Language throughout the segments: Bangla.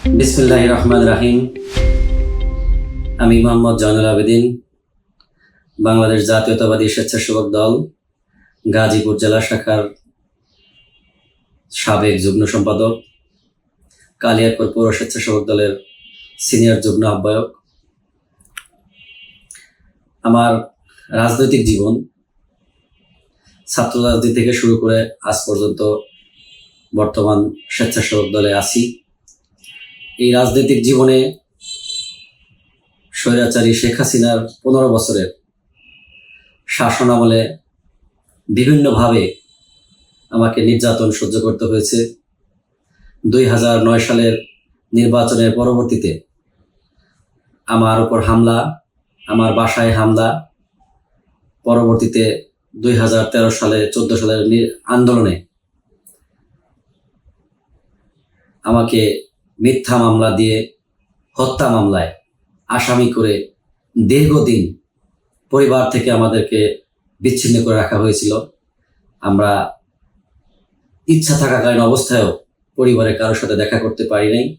বিসমুল্লাহ রহমান রাহিম। আমি মোহাম্মদ জয়নুল আবেদিন, বাংলাদেশ জাতীয়তাবাদী স্বেচ্ছাসেবক দল, গাজীপুর জেলা শাখার সাবেক যুগ্ম সম্পাদক, কালিয়াকর পৌর স্বেচ্ছাসেবক দলের সিনিয়র যুগ্ম আহ্বায়ক। আমার রাজনৈতিক জীবন ছাত্র রাজনীতি থেকে শুরু করে আজ পর্যন্ত বর্তমান স্বেচ্ছাসেবক দলে আছি। এই রাজনৈতিক জীবনে স্বৈরাচারী শেখ হাসিনার পনেরো বছরের শাসন আমলে বিভিন্নভাবে আমাকে নির্যাতন সহ্য করতে হয়েছে। দুই হাজার নয় সালের নির্বাচনের পরবর্তীতে আমার উপর হামলা, আমার বাসায় হামলা, পরবর্তীতে দুই হাজার তেরো সালে, চোদ্দ সালের আন্দোলনে আমাকে মিথ্যা মামলা দিয়ে হত্যা মামলায় আসামি করে দীর্ঘদিন পরিবার থেকে আমাদেরকে বিচ্ছিন্ন করে রাখা হয়েছিল। আমরা ইচ্ছা থাকাকালীন অবস্থায়ও পরিবারের কারোর সাথে দেখা করতে পারি নাই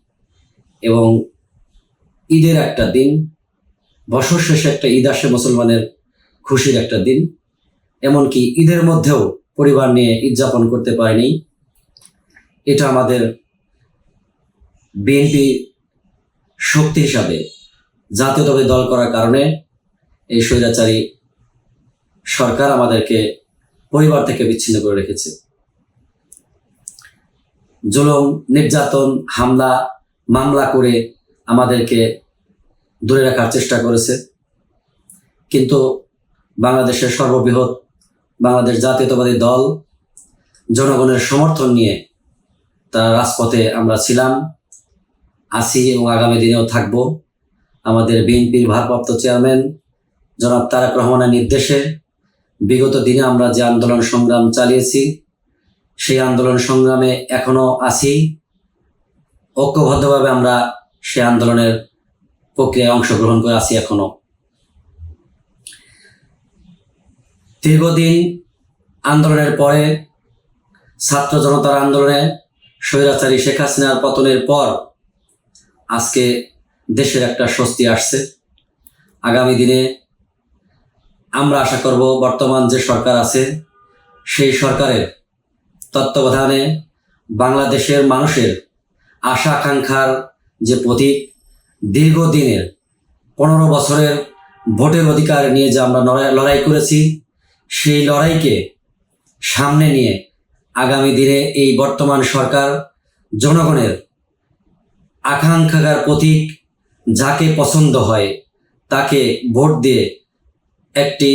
এবং ঈদের একটা দিন, বছর শেষে একটা ঈদ আসে মুসলমানের খুশির একটা দিন, এমনকি ঈদের মধ্যেও পরিবার নিয়ে ঈদ যাপন করতে পারিনি এটা আমাদের বিএনপি শক্তি হিসাবে জাতীয়তাবাদী দল করার কারণে এই স্বৈরাচারী সরকার আমাদেরকে পরিবার থেকে বিচ্ছিন্ন করে রেখেছে। জুলুম, নির্যাতন, হামলা, মামলা করে আমাদেরকে দূরে রাখার চেষ্টা করেছে। কিন্তু বাংলাদেশের সর্ববৃহৎ বাংলাদেশ জাতীয়তাবাদী দল জনগণের সমর্থন নিয়ে তারা রাজপথে আমরা ছিলাম। আছি এবং আগামী দিনেও থাকব। আমাদের বিএনপির ভারপ্রাপ্ত চেয়ারম্যান জনাব তারেক রহমানের নির্দেশে বিগত দিনে আমরা যে আন্দোলন সংগ্রাম চালিয়েছি, সেই আন্দোলন সংগ্রামে এখনও আছি। ঐক্যবদ্ধভাবে আমরা সে আন্দোলনের প্রক্রিয়ায় অংশগ্রহণ করে আছি এখনও। দীর্ঘদিন আন্দোলনের পরে ছাত্র জনতার আন্দোলনে স্বৈরাচারী শেখ হাসিনার পতনের পর আজকে দেশের একটা স্বস্তি আসছে। আগামী দিনে আমরা আশা করব বর্তমান যে সরকার আছে, সেই সরকারের তত্ত্বাবধানে বাংলাদেশের মানুষের আশা আকাঙ্ক্ষার যে প্রতীক, দীর্ঘদিনের পনেরো বছরের ভোটের অধিকার নিয়ে যে আমরা লড়াই করেছি, সেই লড়াইকে সামনে নিয়ে আগামী দিনে এই বর্তমান সরকার জনগণের আকাঙ্ক্ষার প্রতীক যাকে পছন্দ হয়, তাকে ভোট দিয়ে একটি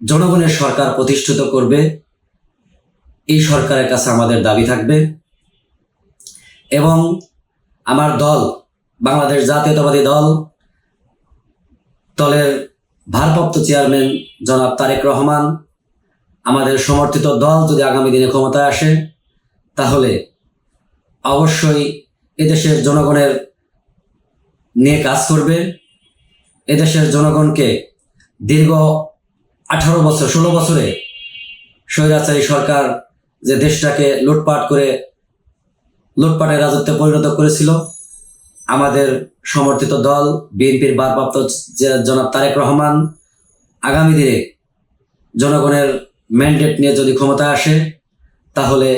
জনগণের সরকার প্রতিষ্ঠিত করবে, এই সরকারের কাছে আমাদের দাবি থাকবে। এবং আমার দল, বাংলাদেশ জাতীয়তাবাদী দল, দলের ভারপ্রাপ্ত চেয়ারম্যান জনাব তারেক রহমান, আমাদের সমর্থিত দল যদি আগামী দিনে ক্ষমতায় আসে, তাহলে অবশ্যই এদেশের জনগণের নিয়ে কাজ করবে। এদেশের জনগণকে দীর্ঘ আঠারো বছর, ষোলো বছরে স্বৈরাচারী সরকার যে দেশটাকে লুটপাট করে, লুটপাটের রাজত্বে পরিণত করেছিল, আমাদের সমর্থিত দল, বিএনপির ভারপ্রাপ্ত জনাব তারেক রহমান, আগামী দিনে জনগণের ম্যান্ডেট নিয়ে যদি ক্ষমতায় আসে, তাহলে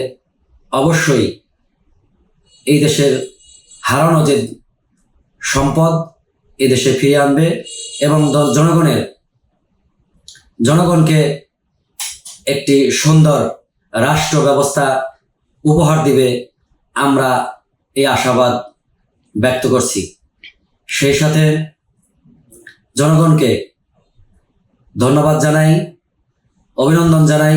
অবশ্যই এই দেশের হারানো যে সম্পদ এই দেশে ফিরিয়ে আনবে এবং জনগণের, জনগণকে একটি সুন্দর রাষ্ট্র ব্যবস্থা উপহার দিবে আমরা এই আশাবাদ ব্যক্ত করছি। সেই সাথে জনগণকে ধন্যবাদ জানাই, অভিনন্দন জানাই